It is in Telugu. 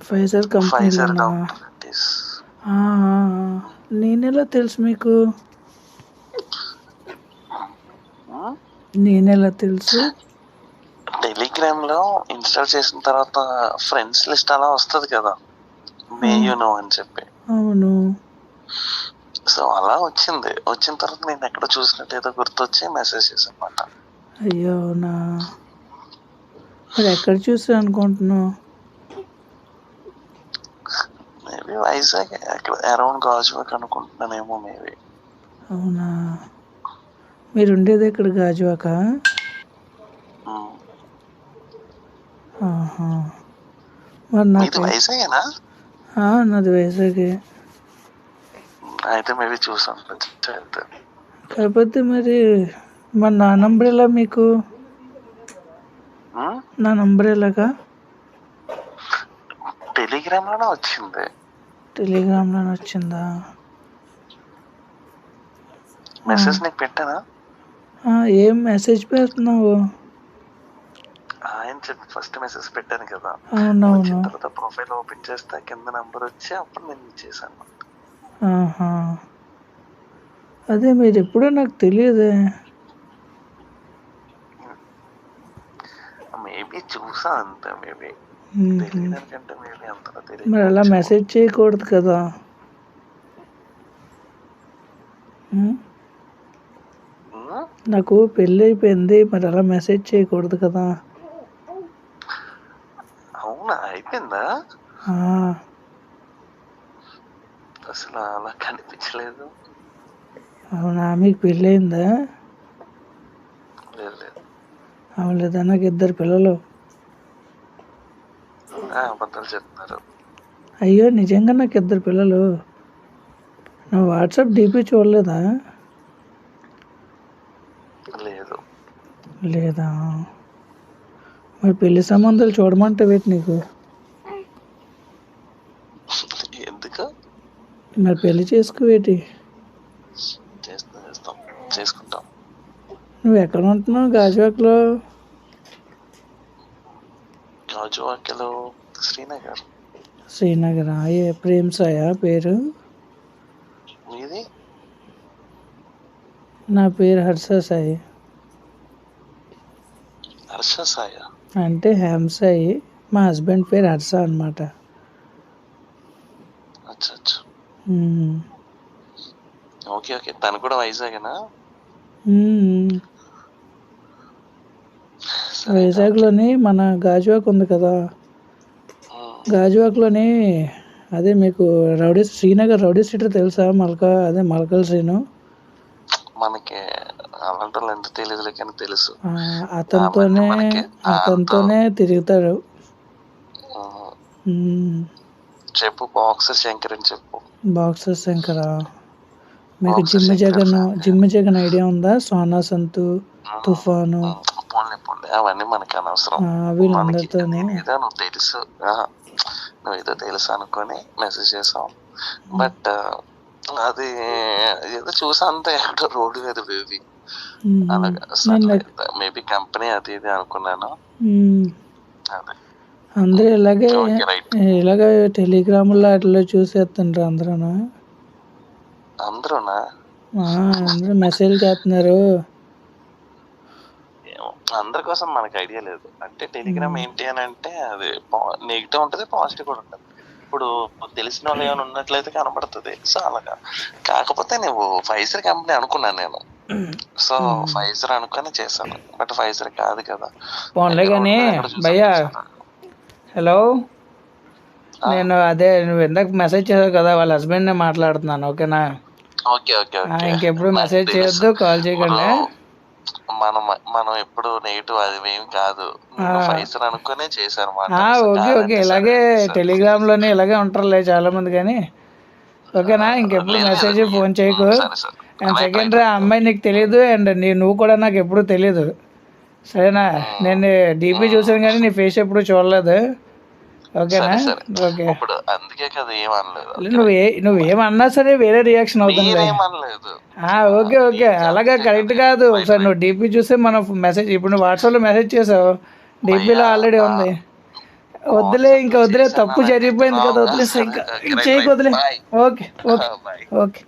ఫైజర్ ఫైజర్ కంపెనీలోనా ఆ, ఆ, ఆ. నేనెలా తెలుసు మీకు? నేనెలా తెలుసు? టెలిగ్రామ్లో ఇన్స్టాల్ చేసిన తర్వాత ఫ్రెండ్స్ లిస్ట్ అలా వస్తుంది కదా. మే యు నో అని చెప్పి. అవును. సో అలా వచ్చింది. వచ్చిన తర్వాత నేను ఎక్కడ చూసినట్టు ఏదో గుర్తొచ్చి మెసేజ్ చేశాను అనమాట అయ్యో అవునా మరి ఎక్కడ చూసా అనుకుంటున్నావు మేబీ వైజాగ్ అరౌండ్ గాజువాక్ అనుకుంటున్నానేమో మేబీ. అవునా? మీరు ఉండేది ఇక్కడ గాజువాక. మరి నాకు వైజాగేనా నాది వైజాగే అయితే మేబీ అయితే. కాకపోతే మరి మరి నా నంబర్ ఎలా మీకు? నా నంబర్ ఎలాగా? టెలిగ్రామ్లోనే వచ్చింది. టెలిగ్రామ్లోనే వచ్చిందా మెసేజ్ నీకు పెట్టానా? ఆ, ఏం మెసేజ్ పెడుతున్నావు? ఆయన చెప్పి ఫస్ట్ మెసేజ్ పెట్టాను కదా. అవునవును. తర్వాత ప్రొఫైల్ ఓపెన్ చేస్తే కింద నంబర్ వచ్చి అప్పుడు నేను చేశాను ఆహా. అదే మీరు ఎప్పుడో నాకు తెలియదే. మేబీ చూసా అంతే మేబీ అంతగా మరి అలా మెసేజ్ చేయకూడదు కదా. మ్మ్? నాకు పెళ్ళి అయిపోయింది మరి అలా మెసేజ్ చేయకూడదు కదా. అవునా? అయిపోయిందా? అసలు అలా కనిపించలేదు. అవునా? మీకు పెళ్ళి అయిందా? లేదు లేదు. అవలేదా నాకు ఇద్దరు పిల్లలు. అబద్ధాలు చెప్తున్నారు అయ్యో నిజంగా నాకు ఇద్దరు పిల్లలు. నువ్వు వాట్సాప్ డీపీ చూడలేదా? లేదు. లేదా? మరి పెళ్ళి సంబంధాలు చూడమంటే వేటి నీకు? ఎందుకు? మరి పెళ్ళి చేసుకోవేటి చేసుకుంటాం. నువ్వు ఎక్కడ ఉంటున్నావు గాజువాకలో? గాజువాకలో శ్రీనగర్. శ్రీనగర్? ఏ ప్రేమ్ సాయా పేరు? మీది? నా పేరు హర్ష సాయి. హర్ష సాయ? అంటే హేమసాయి మా హస్బెండ్ పేరు హర్ష అనమాట అచ్చా అచ్చా. మ్మ్. Okay okay. తను కూడా వైజాగేనా? వైజాగ్లోని మన గాజువాక్ ఉంది కదా. గాజువాక్లోని అదే మీకు రౌడీ శ్రీనగర్ రౌడీ స్ట్రీట్ తెలుసా మల్క అదే మల్కల్ శ్రీను? మనకి అలాంటి ఎంత తెలియదులే కానీ తెలుసు. ఆ, అతనితోనే అతనితోనే తిరుగుతాడు. చెప్పు బాక్సర్ శంకర్ అని చెప్పు. బాక్సర్ శంకర? మీకు gym Jagan. Gym Jagan idea ఉందా? సోనా సంతు తుఫాను. అవన్నీ మనకి అనవసరం. వీళ్ళందరితోనే. తెలుసు. ఏదో తెలుసు అనుకొని మెసేజ్ చేసావు బట్ అది ఏదో చూసా అంతే ఎక్కడో రోడ్డు మీద బేబీ మ్మ్. అలాగా. నన్ను మేబీ కంపెనీ అది ఇది అనుకున్నాను. అదే. అందరూ ఇలాగే ఇలాగే టెలిగ్రాముల్లో వాటిలో చూసేస్తుంటారు అందరూ అందరూనా? అందరూ మెసేజ్ చేస్తున్నారు. అందరి కోసం మనకి ఐడియా లేదు. అంటే టెలిగ్రామ్ ఏంటి అని అంటే అది నెగిటివ్ ఉంటుంది పాజిటివ్ కూడా ఉంటుంది. ఇప్పుడు తెలిసిన వాళ్ళు ఏమైనా ఉన్నట్లయితే కనబడుతుంది. సో అలాగా. కాకపోతే నువ్వు ఫైజర్ కంపెనీ అనుకున్నాను నేను. సో ఫైజర్ అనుకొని చేశాను. బట్ ఫైజర్ కాదు కదా. పోన్లే కానీ భయ్యా. హలో. నేను అదే నువ్వు ఇందాక మెసేజ్ చేసావు కదా వాళ్ళ హస్బెండ్నే మాట్లాడుతున్నాను ఓకేనా? ఓకే ఓకే ఇంకెప్పుడు మెసేజ్. చేయొద్దు కాల్ చేయకండి. మనం మనం ఎప్పుడు నెగిటివ్ అది ఏం కాదు. ఫైజర్ అనుకునే చేశాను ఆ, ఓకే ఓకే. ఇలాగే టెలిగ్రామ్లోనే ఇలాగే ఉంటారులే చాలా మంది కానీ. ఓకేనా? ఇంకెప్పుడు మెసేజ్ ఫోన్ చేయకు. అండ్ సెకండ్ ఆ అమ్మాయి నీకు తెలియదు అండ్ నీ నువ్వు కూడా నాకు ఎప్పుడు తెలియదు సరేనా? నేను డీపీ చూసాను కానీ నీ ఫేస్ ఎప్పుడు చూడలేదు. ఓకేనా? ఓకే. ఇప్పుడు అందుకే కదా ఏం అనలేదు. నువ్వు ఏ నువ్వు ఏమన్నా సరే వేరే రియాక్షన్ అవుతుంది ఓకే ఓకే. అలాగే కరెక్ట్ కాదు. ఒకసారి నువ్వు డీపీ చూస్తే మనం మెసేజ్ ఇప్పుడు నువ్వు వాట్సాప్లో మెసేజ్ చేసావు. డీపీలో ఆల్రెడీ ఉంది. వద్దులే ఇంకా వదిలే తప్పు జరిగిపోయింది కదా వదిలేసా ఇంకా చేయకు వదిలే ఓకే ఓకే. ఓకే.